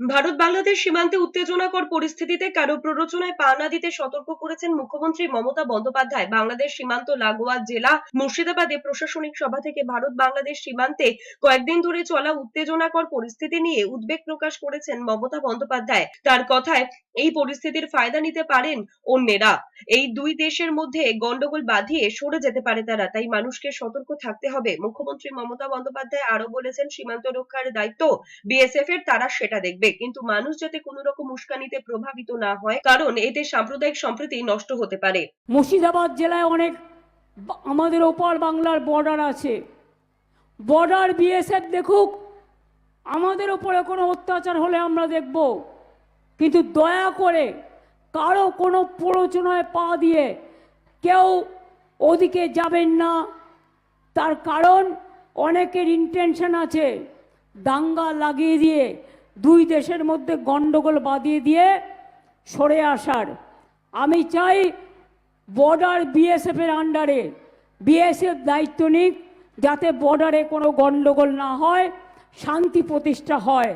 ভারত বাংলাদেশ সীমান্তে উত্তেজনাকর পরিস্থিতিতে কারও প্ররোচনায় পা না দিতে সতর্ক করেছেন মুখ্যমন্ত্রী মমতা বন্দ্যোপাধ্যায়। বাংলাদেশ সীমান্ত লাগোয়া জেলা মুর্শিদাবাদে প্রশাসনিক সভা থেকে ভারত বাংলাদেশ সীমান্তে কয়েকদিন ধরে চলা উত্তেজনাকর পরিস্থিতি নিয়ে উদ্বেগ প্রকাশ করেছেন মমতা বন্দ্যোপাধ্যায়। তার কথায়, এই পরিস্থিতির ফায়দা নিতে পারেন অন্যেরা। এই দুই দেশের মধ্যে গন্ডগোল বাঁধিয়ে সরে যেতে পারে তারা। তাই মানুষকে সতর্ক থাকতে হবে। মুখ্যমন্ত্রী মমতা বন্দ্যোপাধ্যায় আরও বলেছেন, সীমান্ত রক্ষার দায়িত্ব বিএসএফ এর, তারা সেটা দেখবে। কিন্তু মানুষ যাতে কোনো রকম উস্কানিতে প্রভাবিত না হয়, কারণ এতে সাম্প্রদায়িক সম্প্রীতি নষ্ট হতে পারে। মুর্শিদাবাদ জেলায় অনেক আমাদের ওপার বাংলার বর্ডার আছে। বর্ডার বিএসএফ দেখুক, আমাদের ওপরে কোনো অত্যাচার হলে আমরা দেখব। কিন্তু দয়া করে কারও কোনো প্ররোচনায় পা দিয়ে কেউ ওদিকে যাবেন না। তার কারণ অনেকের ইন্টেনশন আছে, দাঙ্গা লাগিয়ে দিয়ে দুই দেশের মধ্যে গন্ডগোল বাঁধিয়ে দিয়ে সরে আসার। আমি চাই বর্ডার বিএসএফের আন্ডারে বিএসএফ দায়িত্ব নিক, যাতে বর্ডারে কোনো গণ্ডগোল না হয়, শান্তি প্রতিষ্ঠা হয়।